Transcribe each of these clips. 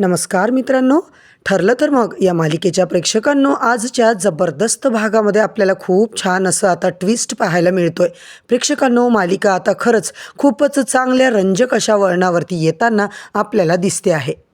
नमस्कार मित्रांनो. ठरलं तर मग या मालिकेच्या प्रेक्षकांनो आजच्या जबरदस्त भागामध्ये आपल्याला खूप छान असं आता ट्विस्ट पाहायला मिळतोय. प्रेक्षकांनो मालिका आता खरंच खूपच चांगल्या रंजक अशा वळणावरती येताना आपल्याला दिसते आहे.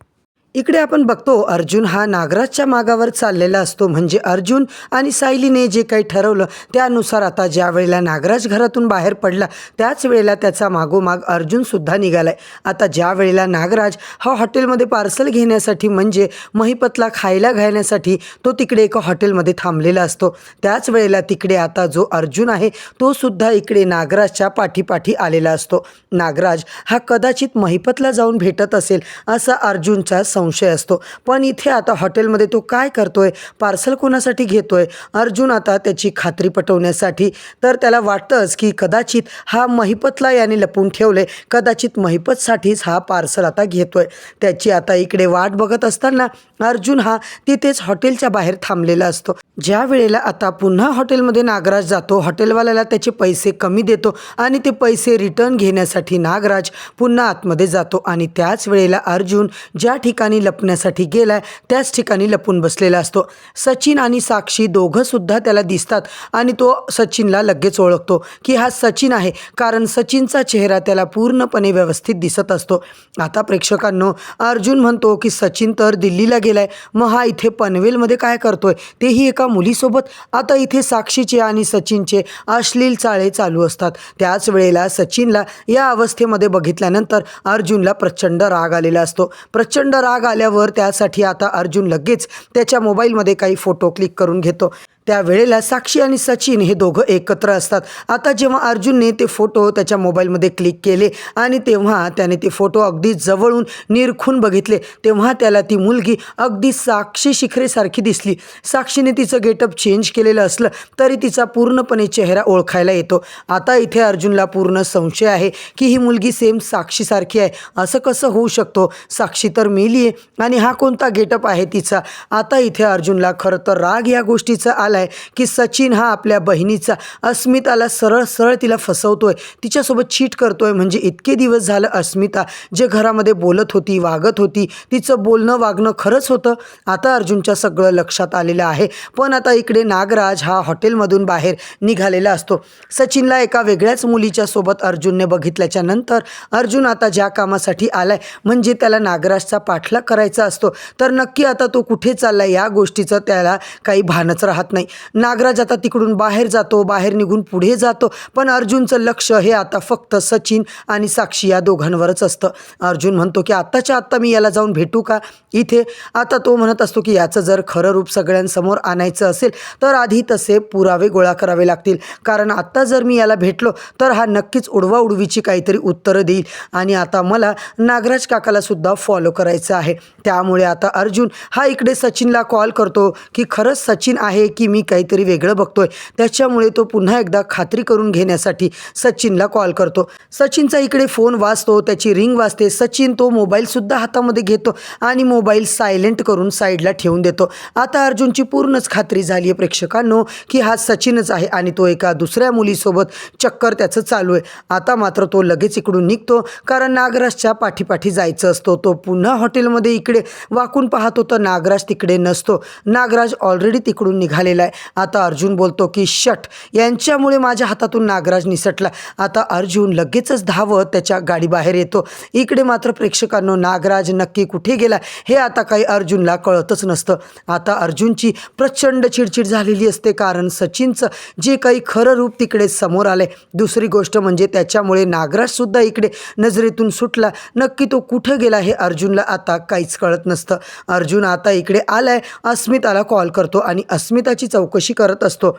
इकडे आपण बघतो अर्जुन हा नागराजच्या मागावर चाललेला असतो. म्हणजे अर्जुन आणि सायलीने जे काही ठरवलं त्यानुसार आता ज्या वेळेला नागराज घरातून बाहेर पडला त्याच वेळेला त्याचा मागोमाग अर्जुनसुद्धा निघालाय. आता ज्या वेळेला नागराज हा हॉटेलमध्ये पार्सल घेण्यासाठी म्हणजे महिपतला खायला घालण्यासाठी तो तिकडे एका हॉटेलमध्ये थांबलेला असतो. त्याच वेळेला तिकडे आता जो अर्जुन आहे तो सुद्धा इकडे नागराजच्या पाठीपाठी आलेला असतो. नागराज हा कदाचित महिपतला जाऊन भेटत असेल असा अर्जुनचा संशय असतो. पण इथे आता हॉटेलमध्ये तो काय करतोय? पार्सल कोणासाठी घेतोय? अर्जुन आता त्याची खात्री पटवण्यासाठी. तर त्याला वाटतंच की कदाचित हा महिपतला याने लपून ठेवले कदाचित महिपतसाठीच हा पार्सल आता घेतोय. त्याची आता इकडे वाट बघत असताना अर्जुन हा तिथेच हॉटेलच्या बाहेर थांबलेला असतो. ज्या वेळेला आता पुन्हा हॉटेलमध्ये नागराज जातो हॉटेलवाल्याला त्याचे पैसे कमी देतो आणि ते पैसे रिटर्न घेण्यासाठी नागराज पुन्हा आतमध्ये जातो आणि त्याच वेळेला अर्जुन ज्या ठिकाणी लपण्यासाठी गेलाय त्याच ठिकाणी लपून बसलेला असतो. सचिन आणि साक्षी दोघंसुद्धा त्याला दिसतात आणि तो सचिनला लगेच ओळखतो की हा सचिन आहे कारण सचिनचा चेहरा त्याला पूर्णपणे व्यवस्थित दिसत असतो. आता प्रेक्षकांनो अर्जुन म्हणतो की सचिन तर दिल्लीला गेलाय मग हा इथे पनवेलमध्ये काय करतोय? तेही एका मुलीसोबत आता इथे साक्षीचे आणि सचिनचे अश्लील चाळे चालू असतात. त्याच वेळेला सचिनला या अवस्थेमध्ये बघितल्यानंतर अर्जुनला प्रचंड राग आलेला असतो. प्रचंड राग आल्यावर त्यासाठी आता अर्जुन लगेच त्याच्या मोबाईलमध्ये काही फोटो क्लिक करून घेतो. त्या वेळेला साक्षी आणि सचिन हे दोघं एकत्र असतात. आता जेव्हा अर्जुनने ते फोटो त्याच्या मोबाईलमध्ये क्लिक केले आणि तेव्हा त्याने ते फोटो अगदी जवळून निरखून बघितले तेव्हा त्याला ती मुलगी अगदी साक्षी शिखरेसारखी दिसली. साक्षीने तिचं गेटअप चेंज केलेलं असलं तरी तिचा पूर्णपणे चेहरा ओळखायला येतो. आता इथे अर्जुनला पूर्ण संशय आहे की ही मुलगी सेम साक्षीसारखी आहे. असं कसं होऊ शकतो? साक्षी तर मेली आहे आणि हा कोणता गेटअप आहे तिचा? आता इथे अर्जुनला खरं तर राग या गोष्टीचा आला आहे की सचिन हा आपल्या बहिणीचा. अस्मिताला सरळ सरळ तिला फसवतोय. तिच्यासोबत चीट करतोय. म्हणजे इतके दिवस झालं अस्मिता जे घरामध्ये बोलत होती वागत होती तिचं बोलणं वागणं खरंच होतं. आता अर्जुनच्या सगळं लक्षात आलेलं आहे. पण आता इकडे नागराज हा हॉटेलमधून बाहेर निघालेला असतो. सचिनला एका वेगळ्याच मुलीच्या सोबत अर्जुनने बघितल्याच्या नंतर अर्जुन आता ज्या कामासाठी आलाय म्हणजे त्याला नागराजचा पाठलाग करायचा असतो. तर नक्की आता तो कुठे चाललाय या गोष्टीचं त्याला काही भानच राहत नाही. नागराज आता तिकडून बाहेर जातो बाहेर निघून पुढे जातो. पण अर्जुनचं लक्ष हे आता फक्त सचिन आणि साक्षी या दोघांवरच असतं. अर्जुन म्हणतो की आत्ताच्या आत्ता मी याला जाऊन भेटू का? इथे आता तो म्हणत असतो की याचं जर खरं रूप सगळ्यांसमोर आणायचं असेल तर आधी तसे पुरावे गोळा करावे लागतील. कारण आत्ता जर मी याला भेटलो तर हा नक्कीच उडवा उडवीची काहीतरी उत्तरं देईल. आणि आता मला नागराज काकालासुद्धा फॉलो करायचं आहे. त्यामुळे आता अर्जुन हा इकडे सचिनला कॉल करतो की खरंच सचिन आहे की मी काहीतरी वेगळं बघतोय. त्याच्यामुळे तो पुन्हा एकदा खात्री करून घेण्यासाठी सचिनला कॉल करतो. सचिनचा इकडे फोन वाजतो त्याची रिंग वाजते. सचिन तो मोबाईलसुद्धा हातामध्ये घेतो आणि मोबाईल सायलेंट करून साईडला ठेवून देतो. आता अर्जुनची पूर्णच खात्री झाली आहे प्रेक्षकांनो की हा सचिनच आहे आणि तो एका दुसऱ्या मुलीसोबत चक्कर त्याचं चालू आहे. आता मात्र तो लगेच इकडून निघतो कारण नागराजच्या पाठीपाठी जायचं असतो. तो पुन्हा हॉटेलमध्ये इकडे वाकून पाहतो तर नागराज तिकडे नसतो. नागराज ऑलरेडी तिकडून निघालेला आहे आता अर्जुन बोलतो की शट यांच्यामुळे माझ्या हातातून नागराज निसटला. आता अर्जुन लगेचच धावत त्याच्या गाडीबाहेर येतो. इकडे मात्र प्रेक्षकांनो नागराज नक्की कुठे गेला हे आता काही अर्जुनला कळतच नसतं. आता अर्जुनची प्रचंड चिडचिड झालेली असते कारण सचिनचं जे काही खरं रूप तिकडे समोर आलंय. दुसरी गोष्ट म्हणजे त्याच्यामुळे नागराजसुद्धा इकडे नजरेतून सुटला. नक्की तो कुठं गेला हे अर्जुनला आता काहीच कळत नसतं. अर्जुन आता इकडे आलाय. अस्मिताला कॉल करतो आणि अस्मिताची चौकशी करत असतो?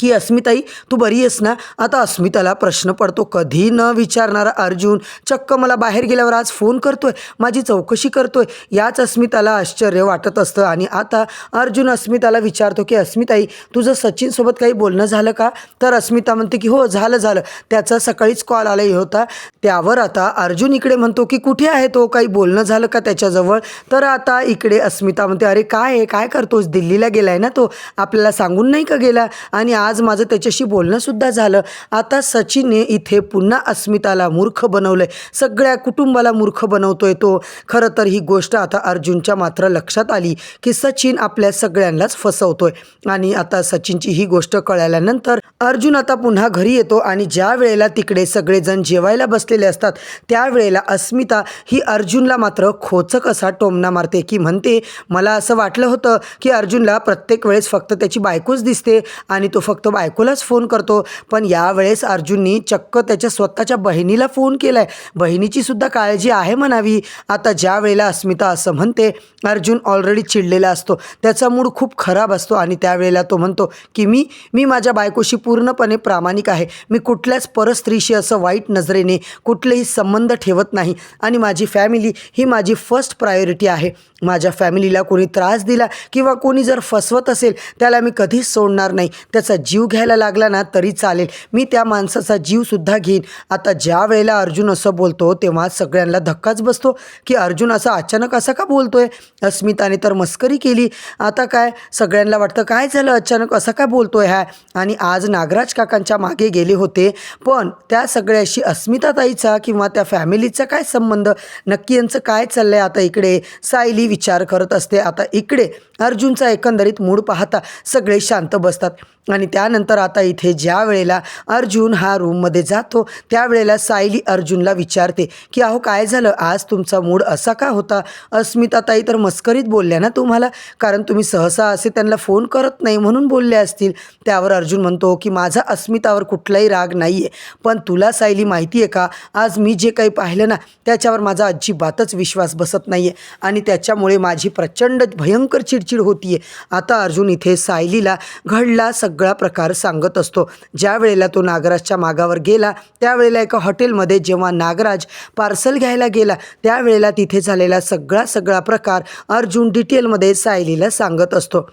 की अस्मिताई तू बरी आहेस ना? आता अस्मिताला प्रश्न पडतो कधी न विचारणारा अर्जुन चक्क मला बाहेर गेल्यावर आज फोन करतोय माझी चौकशी करतोय. याच अस्मिताला आश्चर्य वाटत असतं आणि आता अर्जुन अस्मिताला विचारतो की अस्मिताई तुझं सचिनसोबत काही बोलणं झालं का? तर अस्मिता म्हणते की हो झालं झालं. त्याचा सकाळीच कॉल आलाही होता. त्यावर आता अर्जुन इकडे म्हणतो की कुठे आहे तो? काही बोलणं झालं का त्याच्याजवळ? तर आता इकडे अस्मिता म्हणते अरे काय आहे? काय करतोस? दिल्लीला गेलाय ना तो? आपल्याला सांगून नाही का गेला? आणि आज माझं त्याच्याशी बोलणंसुद्धा झालं. आता सचिनने इथे पुन्हा अस्मिताला मूर्ख बनवलं आहे सगळ्या कुटुंबाला मूर्ख बनवतोय तो. खरं तर ही गोष्ट आता अर्जुनच्या मात्र लक्षात आली की सचिन आपल्या सगळ्यांनाच फसवतोय. आणि आता सचिनची ही गोष्ट कळाल्यानंतर अर्जुन आता पुन्हा घरी येतो आणि ज्या वेळेला तिकडे सगळेजण जेवायला बसलेले असतात त्यावेळेला अस्मिता ही अर्जुनला मात्र खोचक असा टोमणा मारते की म्हणते मला असं वाटलं होतं की अर्जुनला प्रत्येक वेळेस फक्त त्याची बायकोच दिसते आणि तो फक्त बायकोलाच फोन करतो. पण यावेळेस अर्जुननी चक्क त्याच्या स्वतःच्या बहिणीला फोन केला आहे बहिणीची सुद्धा काळजी आहे म्हणावी. आता ज्या वेळेला अस्मिता असं म्हणते अर्जुन ऑलरेडी चिडलेला असतो. त्याचा मूड खूप खराब असतो आणि त्यावेळेला तो म्हणतो की मी मी माझ्या बायकोशी पूर्णपणे प्रामाणिक आहे. मी कुठल्याच परस्त्रीशी असं वाईट नजरेने कुठलेही संबंध ठेवत नाही. आणि माझी फॅमिली ही माझी फर्स्ट प्रायोरिटी आहे. माझ्या फॅमिलीला कोणी त्रास दिला किंवा कोणी जर फसवत असेल त्याला मी कधीच सोडणार नाही. त्याचा जीव घ्यायला लागला ना तरी चालेल. मी त्या माणसाचा जीवसुद्धा घेईन. आता ज्या वेळेला अर्जुन असं बोलतो तेव्हा सगळ्यांना धक्काच बसतो की अर्जुन असा अचानक असा का बोलतोय? अस्मिताने तर मस्करी केली. आता काय? सगळ्यांना वाटतं काय झालं? अचानक असं काय बोलतोय ह्या आणि आज नागराज काकांच्या मागे गेले होते. पण त्या सगळ्याशी अस्मिताताईचा किंवा त्या फॅमिलीचा काय संबंध? नक्की यांचं काय चाललंय आता इकडे? सायली विचार करत असते. आता इकडे अर्जुनचा एकंदरीत मूड पाहता सगळे शांत बसतात. आणि त्यानंतर आता इथे ज्या वेळेला अर्जुन हा रूममध्ये जातो त्यावेळेला सायली अर्जुनला विचारते की अहो काय झालं? आज तुमचा मूड असा का होता? अस्मिताताई तर मस्करीत बोलल्या ना तुम्हाला कारण तुम्ही सहसा असे त्यांना फोन करत नाही म्हणून बोलले असतील. त्यावर अर्जुन म्हणतो की माझा अस्मितावर कुठलाही राग नाही आहे पण तुला सायली माहिती आहे का? आज मी जे काही पाहिलं ना त्याच्यावर माझा अजिबातच विश्वास बसत नाही आहे आणि त्याच्यामुळे माझी प्रचंड भयंकर चिडचिड होती आहे आता अर्जुन इथे सायलीला घडला सगळा प्रकार सांगत असतो. ज्या वेळेला तो नागराजच्या मागावर गेला त्यावेळेला एका हॉटेलमध्ये जेव्हा नागराज पार्सल घ्यायला गेला त्यावेळेला तिथे झालेला सगळा सगळा प्रकार अर्जुन डिटेलमध्ये सायलीला सांगत असतो.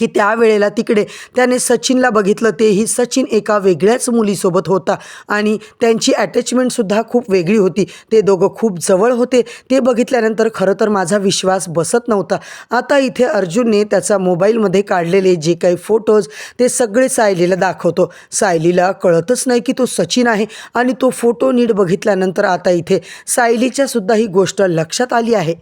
की त्यावेळेला तिकडे त्याने सचिनला बघितलं तेही सचिन एका वेगळ्याच मुलीसोबत होता आणि त्यांची अटॅचमेंटसुद्धा खूप वेगळी होती. ते दोघं खूप जवळ होते. ते बघितल्यानंतर खरं तर माझा विश्वास बसत नव्हता. आता इथे अर्जुनने त्याचा मोबाईलमध्ये काढलेले जे काही फोटोज ते सगळे सायलीला दाखवतो. सायलीला कळतच नाही की तो सचिन आहे आणि तो फोटो नीट बघितल्यानंतर आता इथे सायलीच्यासुद्धा ही गोष्ट लक्षात आली आहे.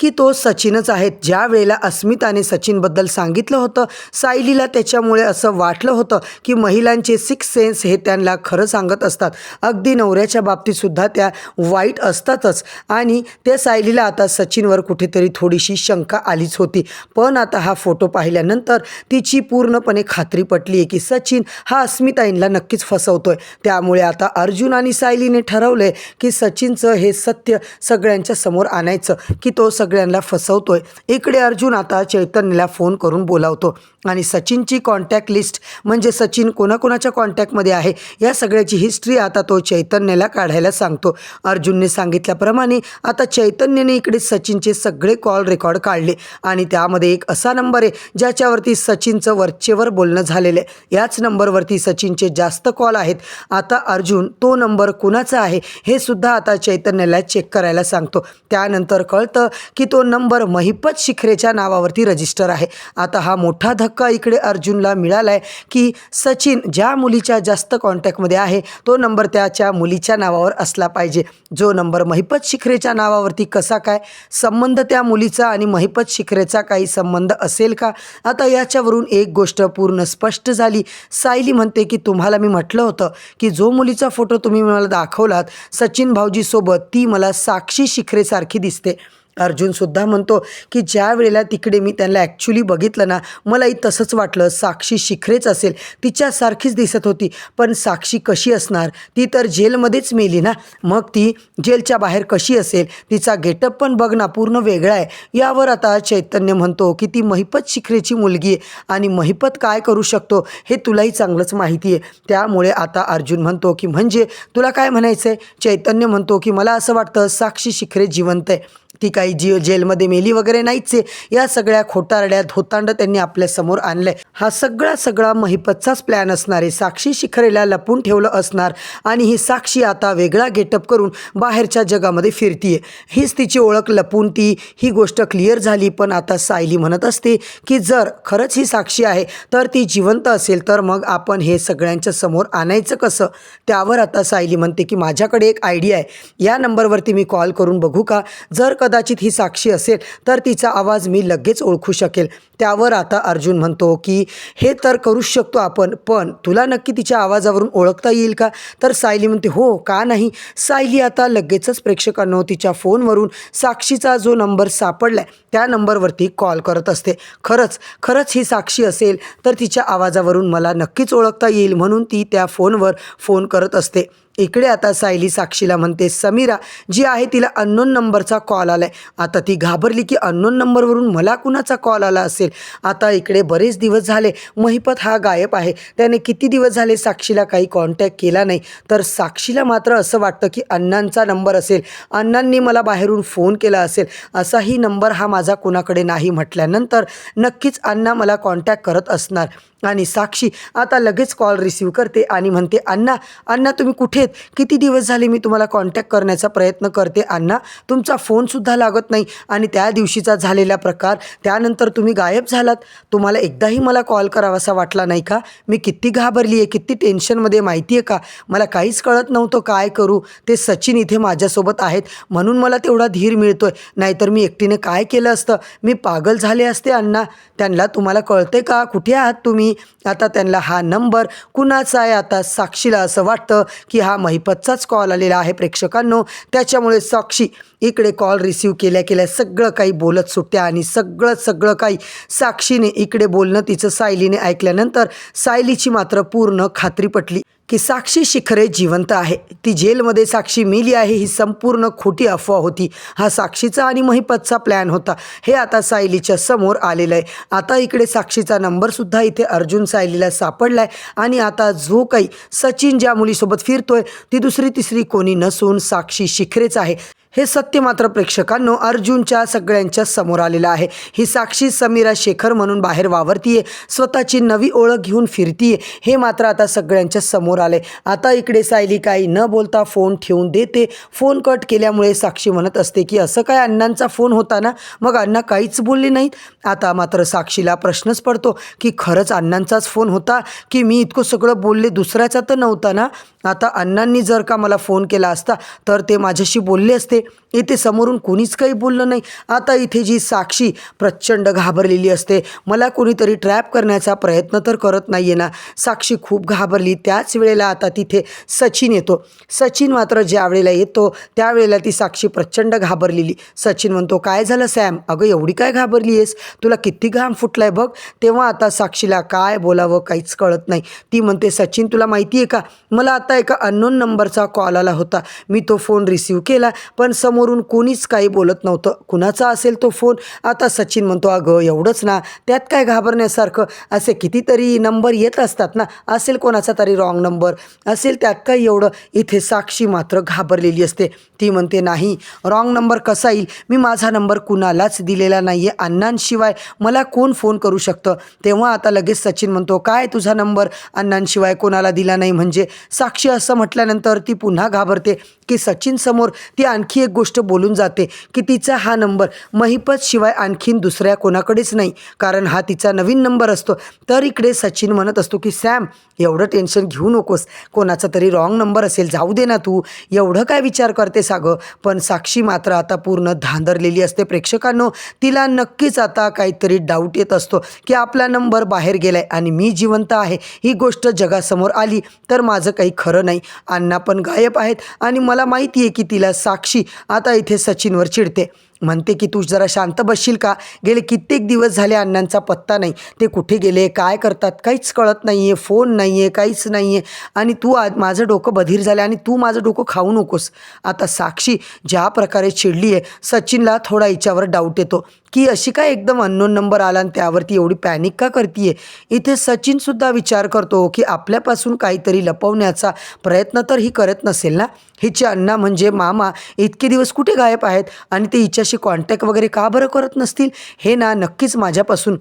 की तो सचिनच आहेत. ज्या वेळेला अस्मिताने सचिनबद्दल सांगितलं होतं सायलीला त्याच्यामुळे असं वाटलं होतं की महिलांचे सिक्स सेन्स हे त्यांना खरं सांगत असतात. अगदी नवऱ्याच्या बाबतीतसुद्धा त्या वाईट असतातच. आणि त्या सायलीला आता सचिनवर कुठेतरी थोडीशी शंका आलीच होती. पण आता हा फोटो पाहिल्यानंतर तिची पूर्णपणे खात्री पटली आहे की सचिन हा अस्मिताईंना नक्कीच फसवतोय. त्यामुळे आता अर्जुन आणि सायलीने ठरवलं आहे की सचिनचं हे सत्य सगळ्यांच्या समोर आणायचं की तो सग सगळ्यांना फसवतोय. इकडे अर्जुन आता चैतन्यला फोन करून बोलावतो. आणि सचिनची कॉन्टॅक्ट लिस्ट म्हणजे सचिन कोणाकोणाच्या कॉन्टॅक्टमध्ये आहे या सगळ्याची हिस्ट्री आता तो चैतन्यला काढायला सांगतो. अर्जुनने सांगितल्याप्रमाणे आता चैतन्यने इकडे सचिनचे सगळे कॉल रेकॉर्ड काढले. आणि त्यामध्ये एक असा नंबर आहे ज्याच्यावरती सचिनचं वरचेवर बोलणं झालेलं आहे. याच नंबरवरती सचिनचे जास्त कॉल आहेत. आता अर्जुन तो नंबर कुणाचा आहे हे सुद्धा आता चैतन्याला चेक करायला सांगतो. त्यानंतर कळतं की तो नंबर महिपत शिखरेच्या नावावरती रजिस्टर आहे. आता हा मोठा धक्का इकडे अर्जुनला मिळाला आहे की सचिन ज्या मुलीच्या जास्त कॉन्टॅक्टमध्ये आहे तो नंबर त्याच्या मुलीच्या नावावर असला पाहिजे. जो नंबर महिपत शिखरेच्या नावावरती कसा काय संबंध त्या मुलीचा आणि महिपत शिखरेचा काही संबंध असेल का? आता याच्यावरून एक गोष्ट पूर्ण स्पष्ट झाली. सायली म्हणते की तुम्हाला मी म्हटलं होतं की जो मुलीचा फोटो तुम्ही मला दाखवलात सचिन भाऊजीसोबत ती मला साक्षी शिखरेसारखी दिसते. अर्जुनसुद्धा म्हणतो की ज्या वेळेला तिकडे मी त्यांना ॲक्च्युली बघितलं ना मलाही तसंच वाटलं. साक्षी शिखरेच असेल. तिच्यासारखीच दिसत होती. पण साक्षी कशी असणार? ती तर जेलमध्येच मेली ना. मग ती जेलच्या बाहेर कशी असेल? तिचा गेटअप पण बघ ना पूर्ण वेगळा आहे. यावर आता चैतन्य म्हणतो की ती महिपत शिखरेची मुलगी आहे आणि महिपत काय करू शकतो हे तुलाही चांगलंच माहिती आहे. त्यामुळे आता अर्जुन म्हणतो की म्हणजे तुला काय म्हणायचं आहे चैतन्य म्हणतो की मला असं वाटतं साक्षी शिखरे जिवंत आहे. ती काही जीव जेलमध्ये मेली वगैरे नाहीच आहे. या सगळ्या खोटारड्या धोतांड त्यांनी आपल्यासमोर आणलंय. हा सगळा सगळा महिपतचाच प्लॅन असणार आहे. साक्षी शिखरेला लपून ठेवलं असणार आणि ही साक्षी आता वेगळा गेटअप करून बाहेरच्या जगामध्ये फिरतीये. हीच तिची ओळख लपून ती ही गोष्ट क्लिअर झाली पण आता सायली म्हणत असते की जर खरंच ही साक्षी आहे तर ती जिवंत असेल तर मग आपण हे सगळ्यांच्या समोर आणायचं कसं? त्यावर आता सायली म्हणते की माझ्याकडे एक आयडिया आहे. या नंबरवरती मी कॉल करून बघू का? जर कदाचित ही साक्षी असेल तर तिचा आवाज मी लगेच ओळखू शकेल. त्यावर आता अर्जुन म्हणतो की हे तर करूच शकतो आपण पण तुला नक्की तिच्या आवाजावरून ओळखता येईल का? तर सायली म्हणते हो का नाही? सायली आता लगेचच प्रेक्षकांनो तिच्या फोनवरून साक्षीचा जो नंबर सापडलाय त्या नंबरवरती कॉल करत असते. खरंच खरंच ही साक्षी असेल तर तिच्या आवाजावरून मला नक्कीच ओळखता येईल म्हणून ती त्या फोनवर फोन करत असते. इकडे आता सायली साक्षीला म्हणते समीरा जी आहे तिला अननोन नंबरचा कॉल आला आहे आता ती घाबरली की अननोन नंबरवरून मला कुणाचा कॉल आला असेल? आता इकडे बरेच दिवस झाले महिपत हा गायब आहे. त्याने किती दिवस झाले साक्षीला काही कॉन्टॅक्ट केला नाही? तर साक्षीला मात्र असं वाटतं की अण्णांचा नंबर असेल. अण्णांनी मला बाहेरून फोन केला असेल. असाही नंबर हा माझा कुणाकडे नाही म्हटल्यानंतर नक्कीच अण्णा मला कॉन्टॅक्ट करत असणार. आणि साक्षी आता लगेच कॉल रिसीव करते आणि म्हणते अण्णा अण्णा तुम्ही कुठे आहेत? किती दिवस झाले मी तुम्हाला कॉन्टॅक्ट करण्याचा प्रयत्न करते अण्णा. तुमचा फोनसुद्धा लागत नाही आणि त्या दिवशीचा झालेला प्रकार त्यानंतर तुम्ही गायब झालात. तुम्हाला एकदाही मला कॉल करावासा वाटला नाही का? मी किती घाबरली आहे किती टेन्शनमध्ये माहिती आहे का? मला काहीच कळत नव्हतं काय करू. ते सचिन इथे माझ्यासोबत आहेत. म्हणून मला तेवढा धीर मिळतो आहे नाहीतर मी एकटीने काय केलं असतं? मी पागल झाले असते अण्णा. त्यांना तुम्हाला कळते का? कुठे आहात तुम्ही? आता त्यांना हा नंबर कुणाचा आहे आता साक्षीला असं वाटतं की हा महिपतचाच कॉल आलेला आहे प्रेक्षकांनो. त्याच्यामुळे साक्षी इकडे कॉल रिसीव केल्या केल्या सगळं काही बोलत सुटत्या आणि सगळं सगळं काही साक्षीने इकडे बोलणं तिचं सायलीने ऐकल्यानंतर सायलीची मात्र पूर्ण खात्री पटली. की साक्षी शिखरे जिवंत आहे. ती जेलमध्ये साक्षी मेली आहे. ही संपूर्ण खोटी अफवा होती. हा साक्षीचा आणि महिपतचा प्लॅन होता. हे आता सायलीच्या समोर आलेलं आहे. आता इकडे साक्षीचा नंबरसुद्धा इथे अर्जुन सायलीला सापडला आहे आणि आता जो काही सचिन ज्या मुलीसोबत फिरतोय ती दुसरी तिसरी कोणी नसून साक्षी शिखरेच आहे. हे सत्य मात्र प्रेक्षकांनो अर्जुनच्या सगळ्यांच्या समोर आलेलं आहे. ही साक्षी समीरा शेखर म्हणून बाहेर वावरतीये. स्वतःची नवी ओळख घेऊन फिरतीये. हे मात्र आता सगळ्यांच्या समोर आले आता इकडे सायली काही न बोलता फोन ठेवून देते. फोन कट केल्यामुळे साक्षी म्हणत असते की असं काय अण्णांचा फोन होता ना? मग अण्णा काहीच बोलले नाहीत. आता मात्र साक्षीला प्रश्नच पडतो की खरंच अण्णांचाच फोन होता? की मी इतकं सगळं बोलले दुसऱ्याचा तर नव्हता ना? आता अण्णांनी जर का मला फोन केला असता तर ते माझ्याशी बोलले असते. इथे समोरून कोणीच काही बोललं नाही. आता इथे जी साक्षी प्रचंड घाबरलेली असते मला कोणीतरी ट्रॅप करण्याचा प्रयत्न तर करत नाही आहे ना. साक्षी खूप घाबरली. त्याच वेळेला आता तिथे सचिन येतो. सचिन मात्र ज्या वेळेला येतो त्यावेळेला ती साक्षी प्रचंड घाबरलेली. सचिन म्हणतो काय झालं सॅम? अगं एवढी काय घाबरली आहेस? तुला किती घाम फुटलाय बघ. तेव्हा आता साक्षीला काय बोलावं काहीच कळत नाही. ती म्हणते सचिन तुला माहिती आहे का? मला आता एका अननोन नंबरचा कॉल आला होता. मी तो फोन रिसीव केला पण समोरून कोणीच काही बोलत नव्हतं. कुणाचा असेल तो फोन? आता सचिन म्हणतो अगं एवढंच ना. त्यात काय घाबरण्यासारखं? असे कितीतरी नंबर येत असतात ना. असेल कोणाचा तरी रॉंग नंबर असेल त्यात काय एवढं. इथे साक्षी मात्र घाबरलेली असते. ती म्हणते नाही. रॉंग नंबर कसा येईल? मी माझा नंबर कुणालाच दिलेला नाही आहे अण्णांशिवाय मला कोण फोन करू शकतं? तेव्हा आता लगेच सचिन म्हणतो काय तुझा नंबर अण्णांशिवाय कोणाला दिला नाही. म्हणजे साक्षी असं म्हटल्यानंतर ती पुन्हा घाबरते की सचिन समोर ती आणखी एक गोष्ट बोलून जाते की तिचा हा नंबर महिपत शिवाय आणखीन दुसऱ्या कोणाकडेच नाही. कारण हा तिचा नवीन नंबर असतो. तर इकडे सचिन म्हणत असतो की सॅम एवढं टेन्शन घेऊ नकोस. कोणाचा तरी रॉंग नंबर असेल जाऊ दे ना तू. एवढं काय विचार करते सागं पण साक्षी मात्र आता पूर्ण धांदरलेली असते. प्रेक्षकांनो तिला नक्कीच आता काहीतरी डाऊट येत असतो की आपला नंबर बाहेर गेलाय आणि मी जिवंत आहे. ही गोष्ट जगासमोर आली तर माझं काही खरं नाही. अण्णा पण गायब आहेत आणि मला माहिती आहे की तिला साक्षी आता इथे सचिनवर चिडते. म्हणते की तू जरा शांत बसशील का? गेले कित्येक दिवस झाले अण्णांचा पत्ता नाही. ते कुठे गेले? काय करतात? काहीच कळत नाही आहे फोन नाही आहे काहीच नाही आहे आणि तू आज माझं डोकं बधीर झालं आणि तू माझं डोकं खाऊ नकोस. आता साक्षी ज्या प्रकारे चिडली आहे सचिनला थोडा हिच्यावर डाऊट येतो. की अशी काय एकदम अननोन नंबर आला आणि त्यावरती एवढी पॅनिक का करते इथे सचिनसुद्धा विचार करतो की आपल्यापासून काहीतरी लपवण्याचा प्रयत्न तर ही करत नसेल ना? हिचे अण्णा म्हणजे मामा इतके दिवस कुठे गायब आहेत? आणि ते हिच्याशी कॉन्टॅक्ट वगैरे का बरं करत नसतील? हे ना नक्कीच माझ्यापासून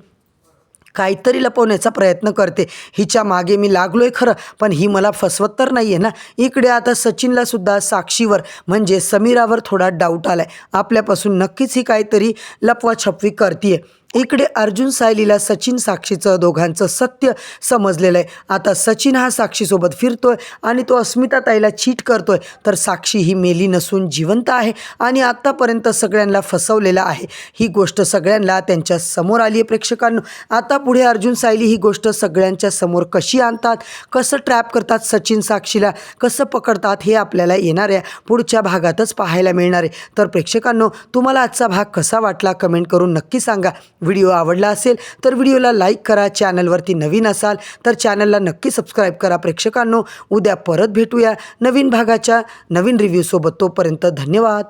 काहीतरी लपवण्याचा प्रयत्न करते. हिच्या मागे मी लागलो आहे खरं पण ही मला फसवत तर नाही आहे ना. इकडे आता सचिनला सुद्धा साक्षीवर म्हणजे समीरावर थोडा डाऊट आला आहे आपल्यापासून नक्कीच ही काहीतरी लपवाछपवी करते इकडे अर्जुन सायलीला सचिन साक्षीचं दोघांचं सत्य समजलेलं आहे. आता सचिन हा साक्षीसोबत फिरतोय आणि तो अस्मिता ताईला चीट करतोय. तर साक्षी ही मेली नसून जिवंत आहे आणि आत्तापर्यंत सगळ्यांना फसवलेला आहे. ही गोष्ट सगळ्यांना त्यांच्यासमोर आली आहे प्रेक्षकांनो. आता पुढे अर्जुन सायली ही गोष्ट सगळ्यांच्या समोर कशी आणतात? कसं ट्रॅप करतात सचिन साक्षीला? कसं पकडतात हे आपल्याला येणाऱ्या पुढच्या भागातच पाहायला मिळणार आहे. तर प्रेक्षकांनो तुम्हाला आजचा भाग कसा वाटला कमेंट करून नक्की सांगा. व्हिडिओ आवडला असेल तर व्हिडिओला लाईक करा चॅनलवरती नवीन असाल तर चॅनलला नक्की सबस्क्राईब करा प्रेक्षकांनो. उद्या परत भेटूया नवीन भागाच्या नवीन रिव्ह्यूसोबत. तोपर्यंत धन्यवाद.